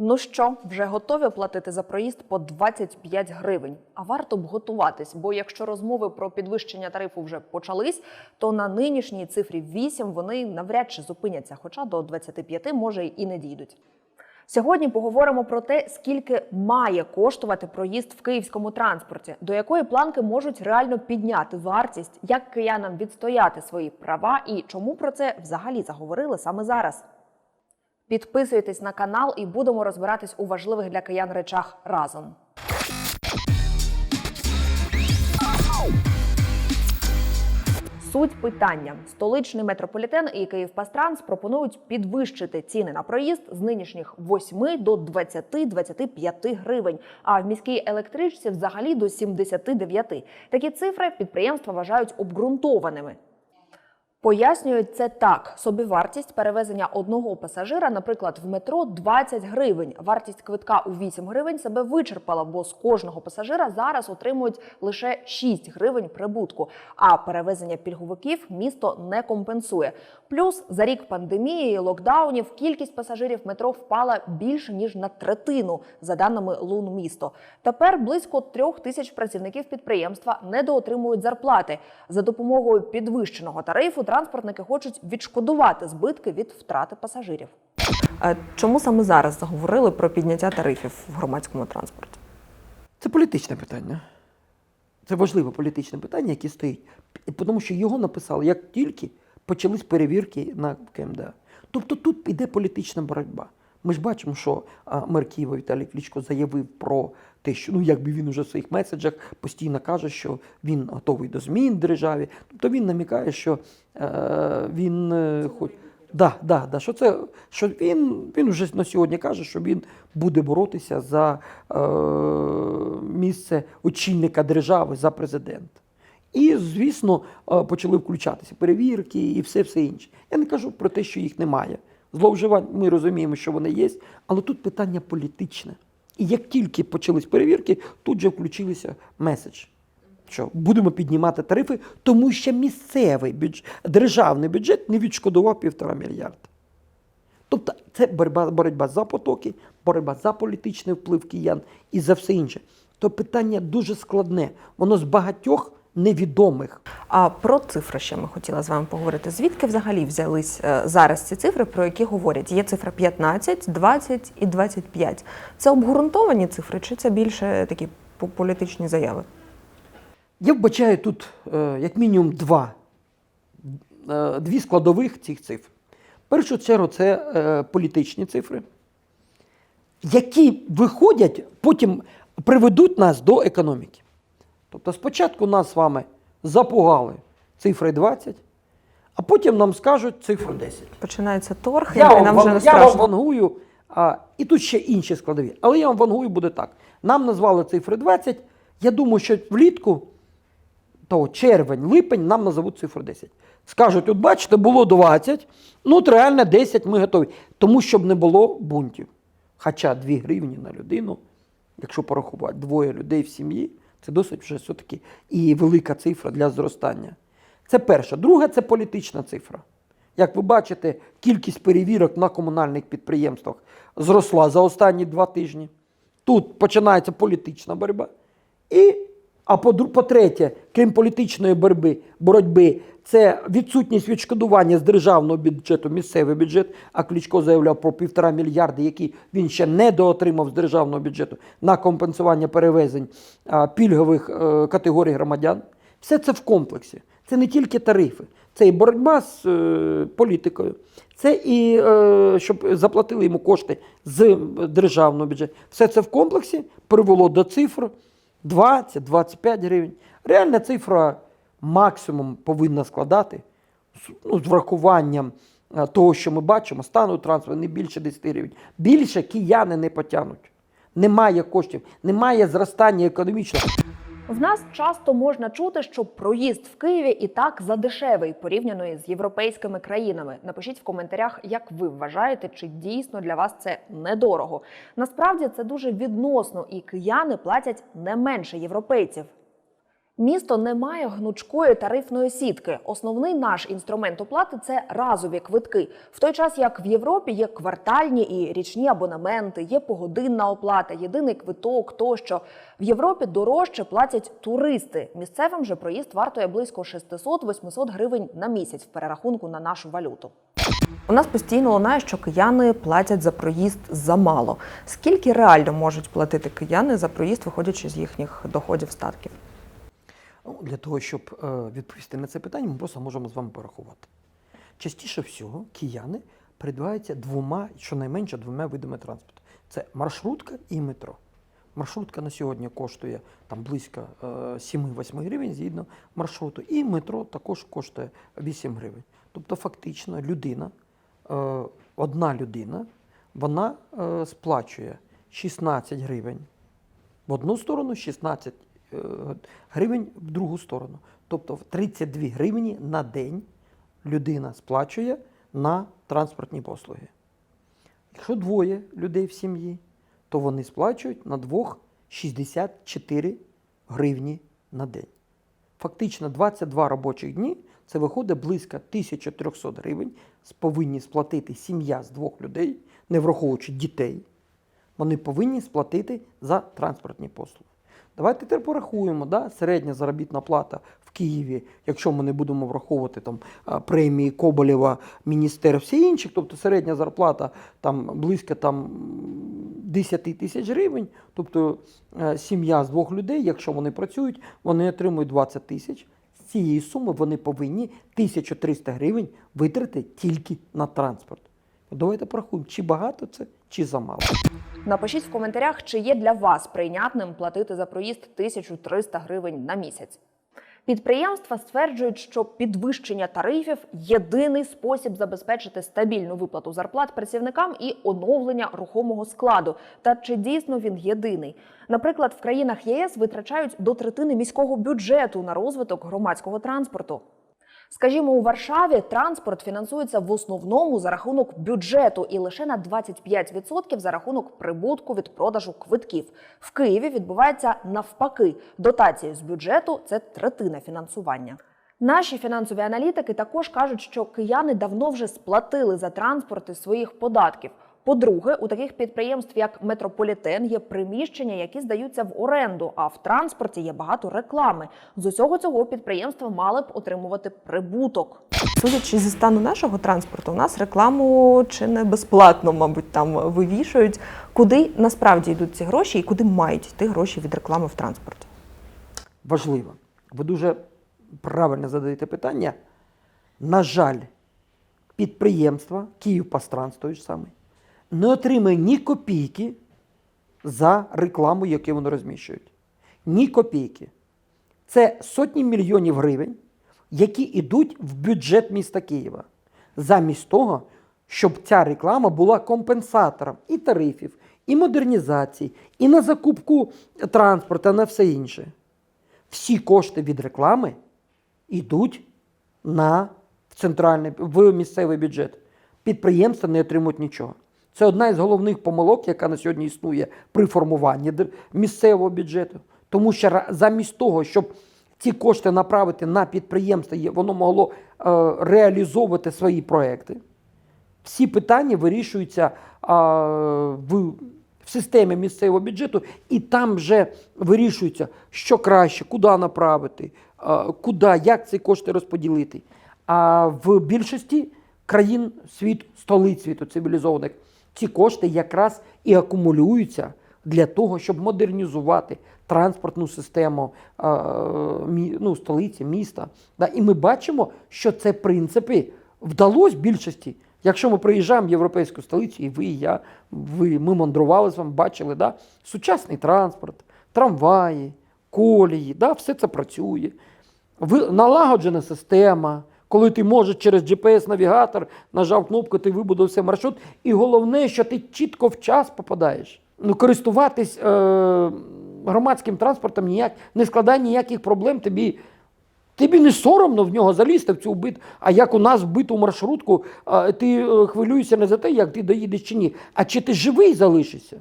Ну що, вже готові платити за проїзд по 25 гривень? А варто б готуватись, бо якщо розмови про підвищення тарифу вже почались, то на нинішній цифрі 8 вони навряд чи зупиняться, хоча до 25 може і не дійдуть. Сьогодні поговоримо про те, скільки має коштувати проїзд в київському транспорті, до якої планки можуть реально підняти вартість, як киянам відстояти свої права і чому про це взагалі заговорили саме зараз. Підписуйтесь на канал і будемо розбиратись у важливих для киян речах разом. Суть питання: столичний метрополітен і Київпастранс пропонують підвищити ціни на проїзд з нинішніх 8 до 20-25 гривень, а в міській електричці взагалі до 79. Такі цифри підприємства вважають обґрунтованими. Пояснюють це так: собівартість перевезення одного пасажира, наприклад, в метро 20 гривень. Вартість квитка у 8 гривень себе вичерпала, бо з кожного пасажира зараз отримують лише 6 гривень прибутку. А перевезення пільговиків місто не компенсує. Плюс за рік пандемії і локдаунів кількість пасажирів метро впала більше ніж на третину, за даними Лун місто. Тепер близько трьох тисяч працівників підприємства недоотримують зарплати. За допомогою підвищеного тарифу транспортники хочуть відшкодувати збитки від втрати пасажирів. Чому саме зараз заговорили про підняття тарифів в громадському транспорті? Це політичне питання. Це важливе політичне питання, яке стоїть. Тому що його написали, як тільки почались перевірки на КМДА. Тобто тут піде політична боротьба. Ми ж бачимо, що мер Києва Віталій Кличко заявив про те, що ну якби він уже в своїх меседжах постійно каже, що він готовий до змін в державі. Тобто він намікає, що е, він е, хоч. Да, да, да, що це, що він, він вже на сьогодні каже, що він буде боротися за е, місце очільника держави, за президента. І, звісно, е, почали включатися перевірки і все все інше. Я не кажу про те, що їх немає. Зловживань ми розуміємо, що вони є, але тут питання політичне. І як тільки почались перевірки, тут же включилися меседж, що будемо піднімати тарифи, тому що місцевий бюджет, державний бюджет не відшкодував півтора мільярда. Тобто це боротьба, боротьба за потоки, боротьба за політичний вплив киян і за все інше. То питання дуже складне, воно з багатьох невідомих. А про цифри ще ми хотіли з вами поговорити. Звідки взагалі взялись е, зараз ці цифри, про які говорять? Є цифра 15, 20 і 25. Це обґрунтовані цифри, чи це більше такі політичні заяви? Я вбачаю тут е, як мінімум два, е, дві складових цих цифр. Першу чергу це політичні цифри, які виходять, потім приведуть нас до економіки. Тобто спочатку нас з вами запугали цифри 20, а потім нам скажуть цифру 10. Починається торг, і Я вам, нам вже не я вам вангую, а, і тут ще інші складові. Але я вам вангую буде так. Нам назвали цифри 20. Я думаю, що влітку, то червень, липень, нам назовуть цифру 10. Скажуть, от бачите, було 20, ну от реально 10 ми готові. Тому щоб не було бунтів. Хоча 2 гривні на людину, якщо порахувати двоє людей в сім'ї, це досить вже все-таки і велика цифра для зростання. Це перша. Друга це політична цифра. Як ви бачите, кількість перевірок на комунальних підприємствах зросла за останні два тижні. Тут починається політична боротьба. І, а по- по-третє, крім політичної боротьби, боротьби, це відсутність відшкодування з державного бюджету, місцевий бюджет. А Кличко заявляв про півтора мільярди, які він ще не доотримав з державного бюджету на компенсування перевезень пільгових е, категорій громадян. Все це в комплексі. Це не тільки тарифи, це і боротьба з е, політикою, це і е, щоб заплатили йому кошти з державного бюджету. Все це в комплексі привело до цифр 20-25 гривень. Реальна цифра максимум повинна складати ну, з врахуванням е, того, що ми бачимо, стану транспорту не більше 10 гривень. Більше кияни не потягнуть. Немає коштів, немає зростання економічного. В нас часто можна чути, що проїзд в Києві і так задешевий порівняно з європейськими країнами. Напишіть в коментарях, як ви вважаєте, чи дійсно для вас це недорого. Насправді це дуже відносно, і кияни платять не менше європейців. Місто не має гнучкої тарифної сітки. Основний наш інструмент оплати це разові квитки. В той час як в Європі є квартальні і річні абонементи, є погодинна оплата, єдиний квиток тощо. В Європі дорожче платять туристи. Місцевим же проїзд вартує близько 600-800 гривень на місяць в перерахунку на нашу валюту. У нас постійно лунає, що кияни платять за проїзд замало. Скільки реально можуть платити кияни за проїзд, виходячи з їхніх доходів статків? Ну, Для того, щоб е, відповісти на це питання, ми просто можемо з вами порахувати. Частіше всього кияни передвигаються двома, щонайменше двома видами транспорту. Це маршрутка і метро. Маршрутка на сьогодні коштує там близько е, 7-8 гривень згідно маршруту, і метро також коштує 8 гривень. Тобто, фактично, людина, е, одна людина, вона е, сплачує 16 гривень в одну сторону, 16 е, гривень в другу сторону. Тобто в 32 гривні на день людина сплачує на транспортні послуги. Якщо двоє людей в сім'ї, то вони сплачують на двох 64 гривні на день. Фактично 22 робочих дні це виходить близько 1300 гривень, повинні сплатити сім'я з двох людей, не враховуючи дітей вони повинні сплатити за транспортні послуги. Давайте тепер порахуємо, да? середня заробітна плата в Києві, якщо ми не будемо враховувати там, премії Коболєва, міністер, всі інші, тобто середня зарплата там, близько там, 10 тисяч гривень, тобто е, сім'я з двох людей, якщо вони працюють, вони отримують 20 тисяч. З цієї суми вони повинні 1300 гривень витратити тільки на транспорт. Давайте порахуємо, чи багато це, чи замало. Напишіть в коментарях, чи є для вас прийнятним платити за проїзд 1300 гривень на місяць. Підприємства стверджують, що підвищення тарифів єдиний спосіб забезпечити стабільну виплату зарплат працівникам і оновлення рухомого складу. Та чи дійсно він єдиний? Наприклад, в країнах ЄС витрачають до третини міського бюджету на розвиток громадського транспорту. Скажімо, у Варшаві транспорт фінансується в основному за рахунок бюджету і лише на 25% за рахунок прибутку від продажу квитків. В Києві відбувається навпаки. Дотації з бюджету це третина фінансування. Наші фінансові аналітики також кажуть, що кияни давно вже сплатили за транспорт із своїх податків. По-друге, у таких підприємств, як Метрополітен, є приміщення, які здаються в оренду, а в транспорті є багато реклами. З усього цього підприємства мали б отримувати прибуток. Судячи зі стану нашого транспорту, у нас рекламу чи не безплатно, мабуть, там вивішують. Куди насправді йдуть ці гроші і куди мають йти гроші від реклами в транспорті? важливо. Ви дуже правильно задаєте питання. На жаль, підприємства Київпастранс той ж самий, не отримує ні копійки за рекламу, яку вони розміщують. Ні копійки. Це сотні мільйонів гривень, які йдуть в бюджет міста Києва. Замість того, щоб ця реклама була компенсатором і тарифів, і модернізації, і на закупку транспорту, на все інше всі кошти від реклами йдуть на центральний в місцевий бюджет. Підприємства не отримують нічого. Це одна із головних помилок, яка на сьогодні існує при формуванні місцевого бюджету. Тому що замість того, щоб ці кошти направити на підприємство, воно могло е, реалізовувати свої проекти. Всі питання вирішуються в, в системі місцевого бюджету, і там вже вирішується, що краще, куди направити, а, куди, як ці кошти розподілити. А в більшості країн світу, столиць світу цивілізованих, ці кошти якраз і акумулюються для того, щоб модернізувати транспортну систему ну, столиці, міста. І ми бачимо, що це принципи вдалося більшості. Якщо ми приїжджаємо в європейську столицю, і ви, і я, ви, ми мандрували з вами, бачили, да? сучасний транспорт, трамваї, колії, да? все це працює. Налагоджена система, коли ти можеш через GPS-навігатор, нажав кнопку, ти вибудувався маршрут. І головне, що ти чітко в час попадаєш. Ну, користуватись е, громадським транспортом ніяк, не складає ніяких проблем тобі. Тобі не соромно в нього залізти в цю вбит, а як у нас вбиту маршрутку, а, ти е, хвилюєшся не за те, як ти доїдеш чи ні, а чи ти живий залишишся.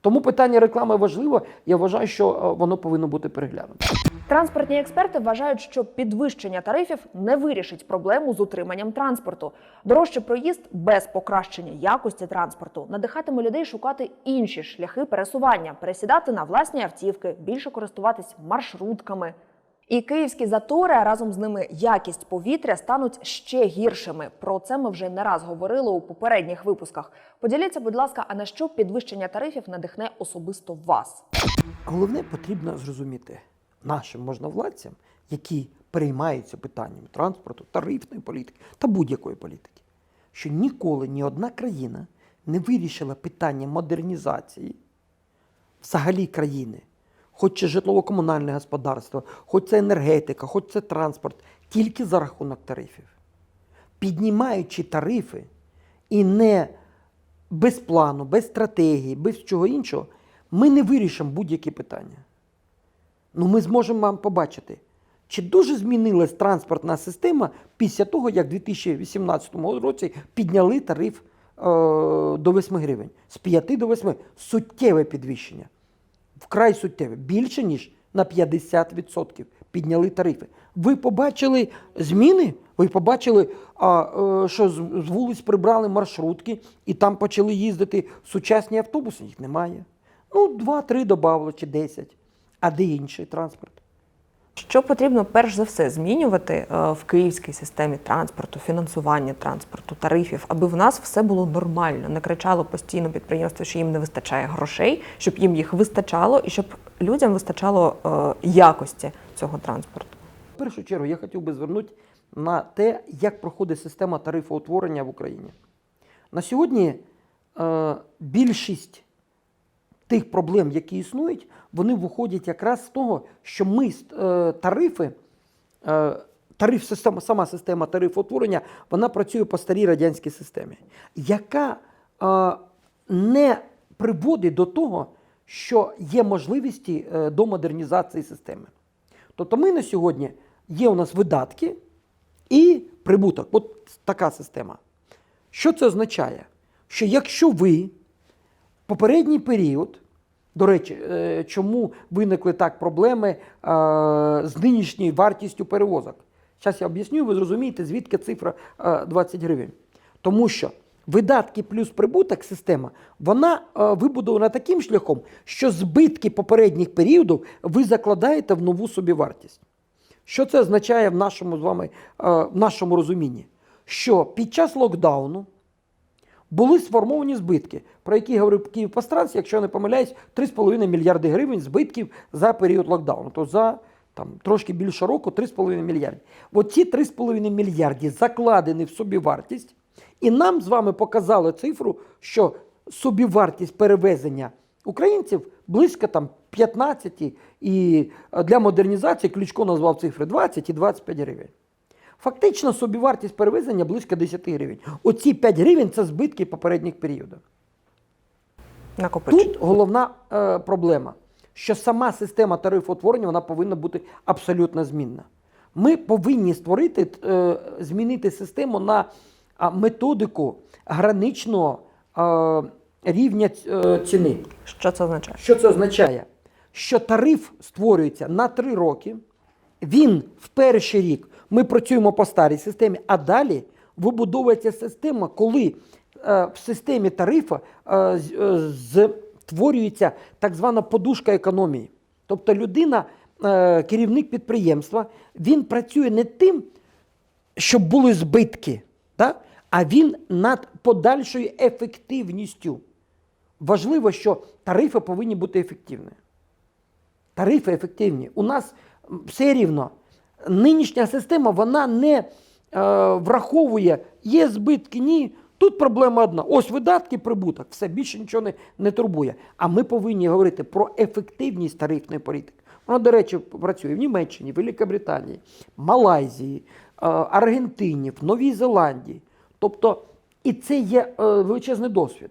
Тому питання реклами важливо. Я вважаю, що е, воно повинно бути переглянуто. Транспортні експерти вважають, що підвищення тарифів не вирішить проблему з утриманням транспорту. Дорожчий проїзд без покращення якості транспорту надихатиме людей шукати інші шляхи пересування, пересідати на власні автівки, більше користуватись маршрутками. І київські затори, а разом з ними якість повітря стануть ще гіршими. Про це ми вже не раз говорили у попередніх випусках. Поділіться, будь ласка, а на що підвищення тарифів надихне особисто вас? Головне потрібно зрозуміти нашим можновладцям, які переймаються питаннями транспорту, тарифної політики та будь-якої політики, що ніколи ні одна країна не вирішила питання модернізації взагалі країни, хоч це житлово-комунальне господарство, хоч це енергетика, хоч це транспорт, тільки за рахунок тарифів. Піднімаючи тарифи і не без плану, без стратегії, без чого іншого, ми не вирішимо будь-які питання. Ну, ми зможемо вам побачити, чи дуже змінилась транспортна система після того, як в 2018 році підняли тариф е, до 8 гривень. З 5 до 8 суттєве підвищення. Вкрай суттєве. Більше, ніж на 50% підняли тарифи. Ви побачили зміни? Ви побачили, а, е, що з, вулиць прибрали маршрутки і там почали їздити сучасні автобуси? Їх немає. Ну, 2-3 додали чи 10. А де інший транспорт? Що потрібно перш за все змінювати е, в київській системі транспорту, фінансування транспорту, тарифів, аби в нас все було нормально, не кричало постійно підприємство, що їм не вистачає грошей, щоб їм їх вистачало і щоб людям вистачало е, якості цього транспорту. В першу чергу я хотів би звернути на те, як проходить система тарифоутворення в Україні. На сьогодні е, більшість тих проблем, які існують, вони виходять якраз з того, що ми е, тарифи, е, тариф, система, сама система тарифоутворення, вона працює по старій радянській системі, яка е, не приводить до того, що є можливості до модернізації системи. Тобто ми на сьогодні є у нас видатки і прибуток. От така система. Що це означає? Що якщо ви в попередній період, до речі, е, чому виникли так проблеми е, з нинішньою вартістю перевозок? Зараз я об'ясню, ви зрозумієте, звідки цифра е, 20 гривень. Тому що видатки плюс прибуток система, вона е, вибудована таким шляхом, що збитки попередніх періодів ви закладаєте в нову собівартість. Що це означає в нашому з вами е, в нашому розумінні? Що під час локдауну були сформовані збитки, про які говорив Київпостранс, якщо я не помиляюсь, 3,5 мільярди гривень збитків за період локдауну. То за там, трошки більше року 3,5 мільярди. От ці 3,5 мільярди закладені в собівартість, і нам з вами показали цифру, що собівартість перевезення українців близько там 15 і е, для модернізації Ключко назвав цифри 20 і 25 гривень. Фактично собівартість перевезення близько 10 гривень. Оці 5 гривень це збитки попередніх періодів. Накопичення. Тут головна е, проблема, що сама система тарифоутворення вона повинна бути абсолютно змінна. Ми повинні створити, е, змінити систему на методику граничного е, рівня е, ціни. Що це означає? Що це означає? Що тариф створюється на 3 роки, він в перший рік ми працюємо по старій системі, а далі вибудовується система, коли е, в системі тарифу е, е, створюється так звана подушка економії. Тобто людина, е, керівник підприємства, він працює не тим, щоб були збитки, а він над подальшою ефективністю. Важливо, що тарифи повинні бути ефективні. Тарифи ефективні. У нас все рівно. Нинішня система вона не е, враховує, є збитки, ні. Тут проблема одна. Ось видатки, прибуток. Все більше нічого не, не турбує. А ми повинні говорити про ефективність тарифної політики. Вона, до речі, працює в Німеччині, Великобританії, Малайзії, е, Аргентині, в Новій Зеландії. Тобто, і це є е, величезний досвід.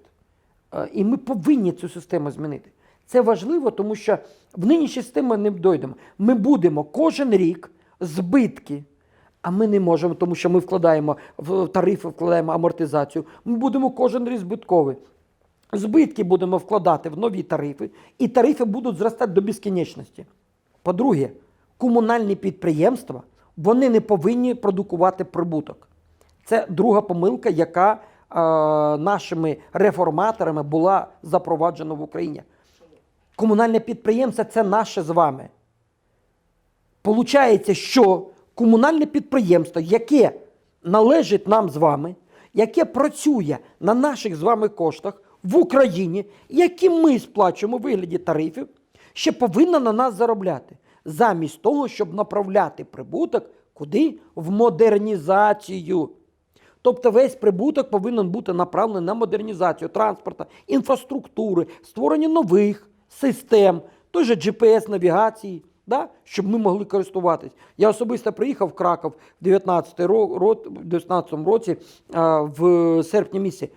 Е, І ми повинні цю систему змінити. Це важливо, тому що в нинішній системі не дойдемо. Ми будемо кожен рік збитки, а ми не можемо, тому що ми вкладаємо в тарифи, вкладаємо амортизацію. Ми будемо кожен рік збиткові. збитки будемо вкладати в нові тарифи, і тарифи будуть зростати до безкінечності. По-друге, комунальні підприємства вони не повинні продукувати прибуток. Це друга помилка, яка е, нашими реформаторами була запроваджена в Україні. Комунальне підприємство це наше з вами. Получається, що комунальне підприємство, яке належить нам з вами, яке працює на наших з вами коштах в Україні, які ми сплачуємо у вигляді тарифів, ще повинно на нас заробляти. Замість того, щоб направляти прибуток куди? В модернізацію. Тобто весь прибуток повинен бути направлений на модернізацію транспорту, інфраструктури, створення нових систем, той же GPS-навігації, да? щоб ми могли користуватись. Я особисто приїхав в Краков в 19 році, в серпні місяці.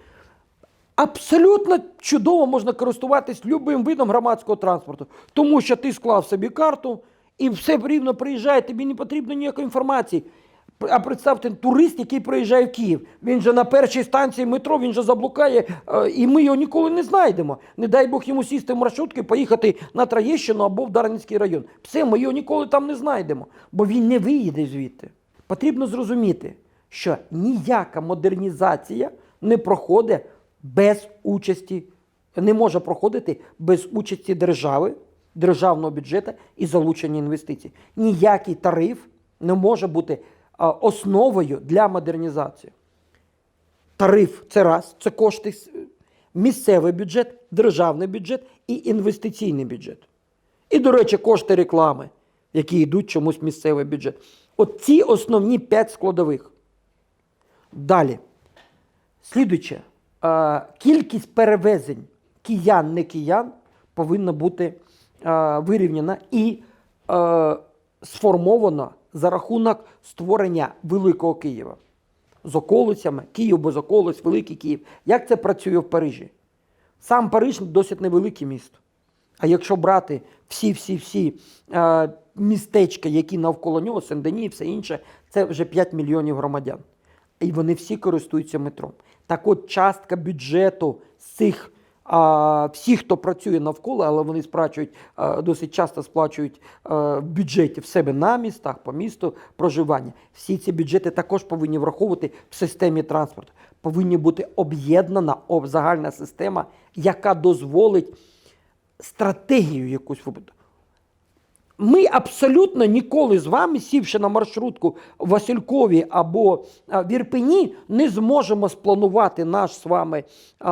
Абсолютно чудово можна користуватись любим видом громадського транспорту, тому що ти склав собі карту і все рівно приїжджає, тобі не потрібно ніякої інформації. А представте, турист, який приїжджає в Київ, він же на першій станції метро, він же заблукає, е, і ми його ніколи не знайдемо. Не дай Бог йому сісти в маршрутки, поїхати на Троєщину або в Дарницький район. Все, ми його ніколи там не знайдемо, бо він не виїде звідти. Потрібно зрозуміти, що ніяка модернізація не проходить без участі, не може проходити без участі держави, державного бюджету і залучення інвестицій. Ніякий тариф не може бути основою для модернізації. Тариф це раз, це кошти, місцевий бюджет, державний бюджет і інвестиційний бюджет. І, до речі, кошти реклами, які йдуть чомусь в місцевий бюджет. От ці основні п'ять складових. Далі. Слідуюче, кількість перевезень киян, не киян повинна бути вирівняна і сформована за рахунок створення Великого Києва з околицями, Київ без околиць, Великий Київ. Як це працює в Парижі? Сам Париж досить невелике місто. А якщо брати всі-всі-всі е, містечка, які навколо нього, Сен-Дені і все інше, це вже 5 мільйонів громадян. І вони всі користуються метром. Так от частка бюджету з цих а, всі, хто працює навколо, але вони сплачують, досить часто сплачують в бюджеті в себе на містах, по місту проживання. Всі ці бюджети також повинні враховувати в системі транспорту. Повинні бути об'єднана об- загальна система, яка дозволить стратегію якусь вибудувати. Ми абсолютно ніколи з вами, сівши на маршрутку в Василькові або в Ірпені, не зможемо спланувати наш з вами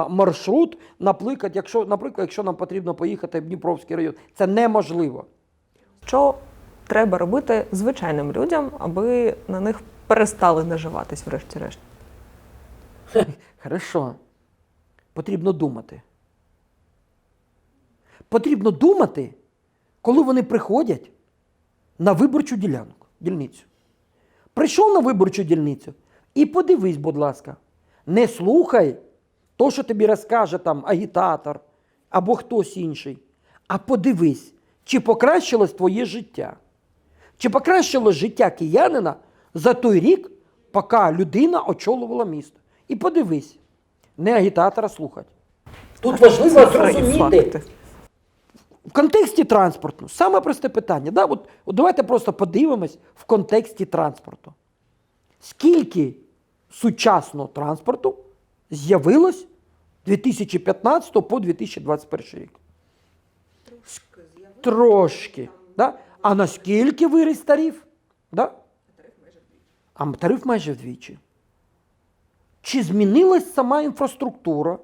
маршрут. Наприклад, якщо, наприклад, якщо нам потрібно поїхати в Дніпровський район, це неможливо. Що треба робити звичайним людям, аби на них перестали наживатись, врешті-решт? Хорошо. Потрібно думати. Потрібно думати, коли вони приходять на виборчу ділянку, дільницю. Прийшов на виборчу дільницю і подивись, будь ласка, не слухай то, що тобі розкаже там агітатор або хтось інший, а подивись, чи покращилось твоє життя. Чи покращилось життя киянина за той рік, поки людина очолювала місто? І подивись, не агітатора слухати. Тут важливо зрозуміти. В контексті транспорту. Саме просте питання. Да? От, от давайте просто подивимось в контексті транспорту. Скільки сучасного транспорту з'явилось 2015 по 2021 рік? Трошки. Да? А наскільки виріс тариф? Да? А тариф майже вдвічі. Чи змінилась сама інфраструктура?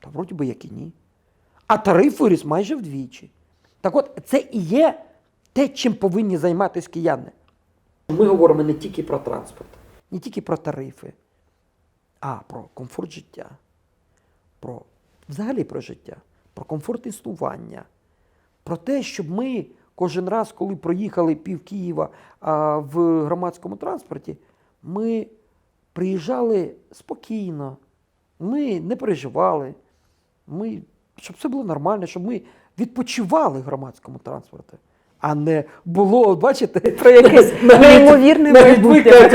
Та вроді би як і ні. А тариф виріс майже вдвічі. Так от, це і є те, чим повинні займатися кияни. Ми говоримо не тільки про транспорт, не тільки про тарифи, а про комфорт життя, про взагалі про життя, про комфорт існування, про те, щоб ми кожен раз, коли проїхали пів Києва а, в громадському транспорті, ми приїжджали спокійно, ми не переживали, ми, щоб все було нормально, щоб ми відпочивали в громадському транспорті. а не було, бачите, Про якесь неймовірне майбутнє.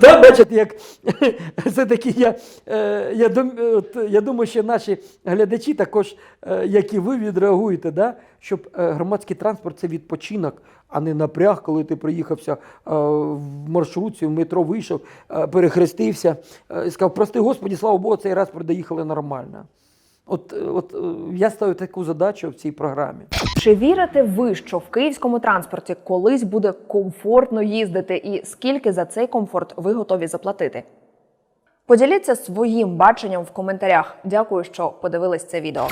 Да, бачите, як все-таки я, е, я, е, я думаю, що наші глядачі також, е, як і ви, відреагуєте, да? щоб е, громадський транспорт це відпочинок, а не напряг, коли ти приїхався е, в маршрутці, в метро вийшов, е, перехрестився е, і сказав, прости Господі, слава Богу, цей раз доїхали нормально. От, е, от е, я ставлю таку задачу в цій програмі. Чи вірите ви, що в київському транспорті колись буде комфортно їздити, і скільки за цей комфорт ви готові заплатити? Поділіться своїм баченням в коментарях. Дякую, що подивились це відео.